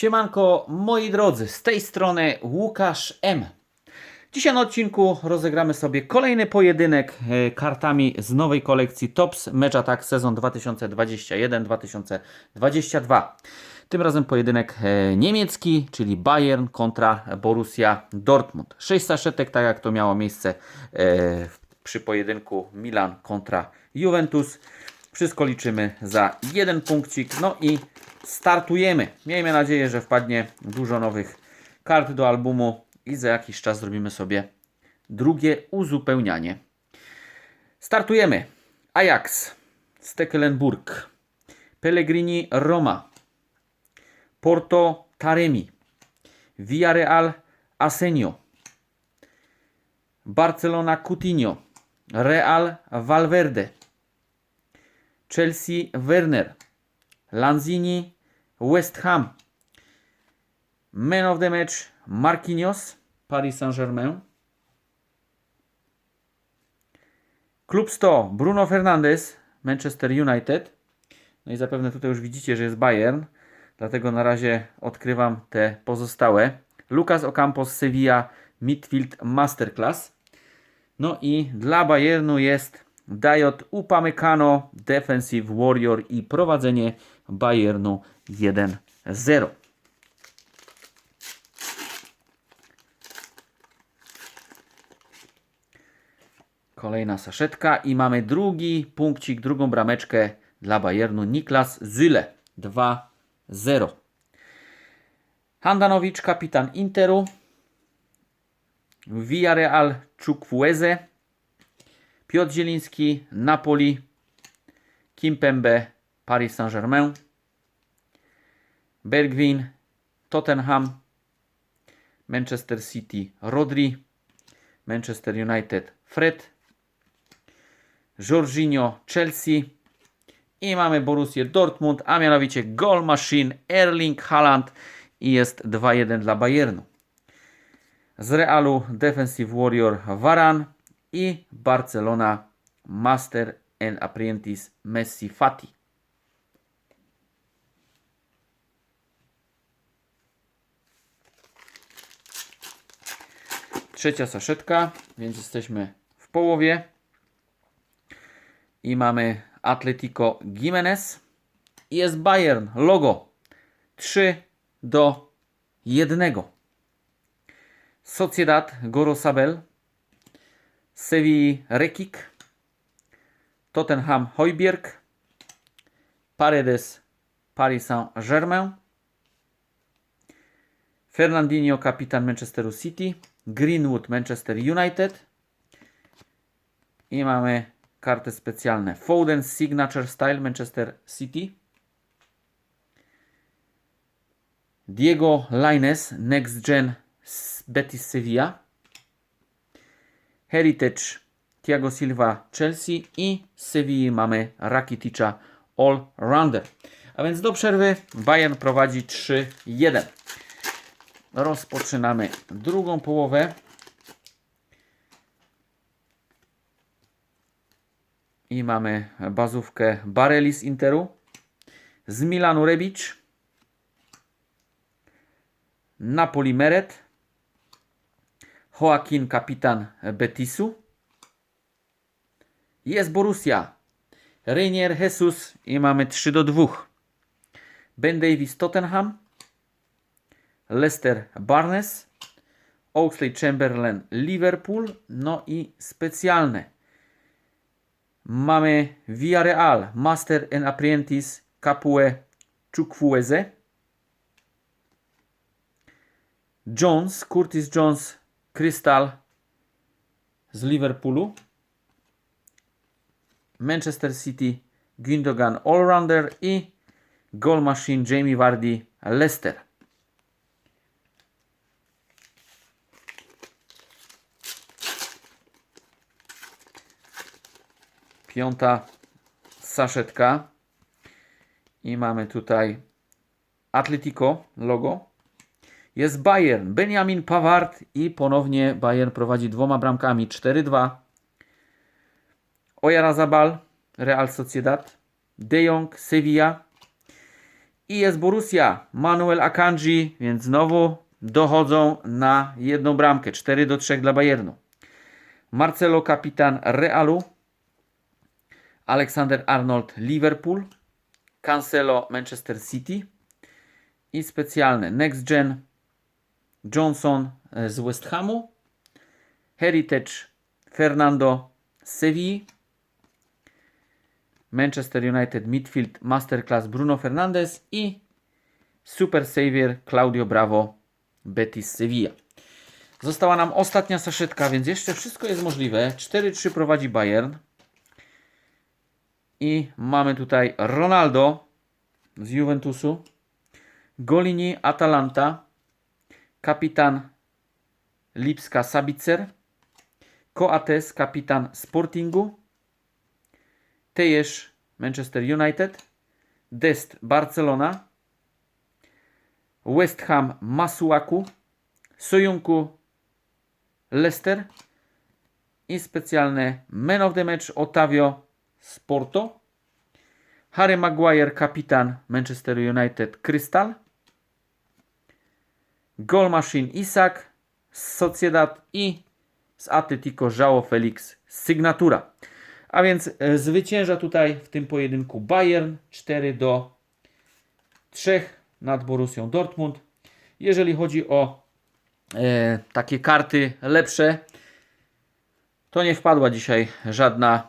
Siemanko, moi drodzy, z tej strony Łukasz M. Dzisiaj na odcinku rozegramy sobie kolejny pojedynek e, kartami z nowej kolekcji Tops Match Attack sezon 2021-2022. Tym razem pojedynek e, niemiecki, czyli Bayern kontra Borussia Dortmund. 6 saszetek, tak jak to miało miejsce e, przy pojedynku Milan kontra Juventus. Wszystko liczymy za jeden punkcik. No i startujemy. Miejmy nadzieję, że wpadnie dużo nowych kart do albumu i za jakiś czas zrobimy sobie drugie uzupełnianie. Startujemy. Ajax, Stekelenburg, Pellegrini Roma, Porto Taremi, Villarreal Asenio, Barcelona Coutinho, Real Valverde, Chelsea Werner, Lanzini West Ham, Man of the Match Marquinhos Paris Saint-Germain, Klub 100 Bruno Fernandes Manchester United. No i zapewne tutaj już widzicie, że jest Bayern, dlatego na razie odkrywam te pozostałe. Lucas Ocampos Sevilla Midfield Masterclass. No i dla Bayernu jest Dayot Upamecano Defensive Warrior i prowadzenie Bayernu 1-0. Kolejna saszetka i mamy drugi punkcik, drugą brameczkę dla Bayernu. Niklas Zyle 2-0. Handanowicz, kapitan Interu. Villarreal Chukwueze. Piotr Zieliński, Napoli. Kimpembe, Paris Saint-Germain. Bergwin, Tottenham. Manchester City, Rodri. Manchester United, Fred. Jorginho, Chelsea. I mamy Borussię Dortmund, a mianowicie Goal Machine Erling Haaland i jest 2-1 dla Bayernu. Z Realu Defensive Warrior Varan i Barcelona Master and Apprentice Messi Fati. Trzecia saszetka, więc jesteśmy w połowie. I mamy Atletico Jimenez. I jest Bayern, logo 3 do 1. Sociedad Gorosabel, Sevilla Rekik, Tottenham Hojbjerg, Paredes Paris Saint-Germain, Fernandinho kapitan Manchesteru City, Greenwood Manchester United i mamy karty specjalne. Foden Signature Style Manchester City, Diego Laines Next Gen Betis Sevilla, Heritage Thiago Silva Chelsea i z Sevilla mamy Rakiticza All Rounder. A więc do przerwy Bayern prowadzi 3-1. Rozpoczynamy drugą połowę. I mamy bazówkę Bareli z Interu. Z Milanu Rebic. Napoli Meret. Joaquin kapitan Betisu. Jest Borussia. Reinier Jesus i mamy 3 do 2. Ben Davis Tottenham. Leicester Barnes. Oxley Chamberlain Liverpool. No i specjalne. Mamy Villarreal Master and Apprentice Capue Chukwueze. Jones, Curtis Jones Crystal z Liverpoolu. Manchester City Gündogan Allrounder i Goal Machine Jamie Vardy Leicester. Piąta saszetka. I mamy tutaj Atletico logo. Jest Bayern, Benjamin Pavard i ponownie Bayern prowadzi dwoma bramkami 4-2. Oyarzabal, Real Sociedad, De Jong, Sevilla I jest Borussia, Manuel Akanji, więc znowu dochodzą na jedną bramkę. 4 do 3 dla Bayernu. Marcelo kapitan Realu. Alexander Arnold Liverpool. Cancelo Manchester City. I specjalne Next Gen Johnson e, z West Hamu. Heritage Fernando z Sevilla. Manchester United Midfield Masterclass Bruno Fernandes i Super Savior Claudio Bravo Betis Sevilla. Została nam ostatnia saszetka, więc jeszcze wszystko jest możliwe. 4-3 prowadzi Bayern. I mamy tutaj Ronaldo z Juventusu, Golini Atalanta, kapitan Lipska Sabicer, Coates kapitan Sportingu, Tejesz Manchester United, Dest Barcelona, West Ham Masuaku, Sojunku Leicester i specjalne Man of the Match Otavio Sporto, Harry Maguire kapitan Manchester United Crystal, Goal Machine Isak z Sociedad i z Atletico João Felix Sygnatura. A więc e, zwycięża tutaj w tym pojedynku Bayern 4 do 3 nad Borussią Dortmund. Jeżeli chodzi o e, takie karty lepsze, to nie wpadła dzisiaj żadna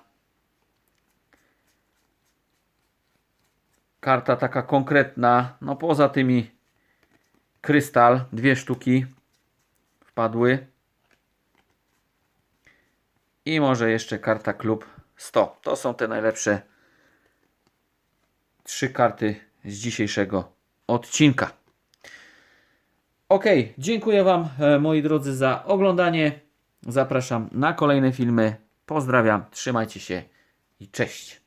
karta taka konkretna. No poza tymi krystal, dwie sztuki wpadły. I może jeszcze karta klub 100. To są te najlepsze trzy karty z dzisiejszego odcinka. Ok, dziękuję Wam e, moi drodzy za oglądanie. Zapraszam na kolejne filmy. Pozdrawiam, trzymajcie się i cześć.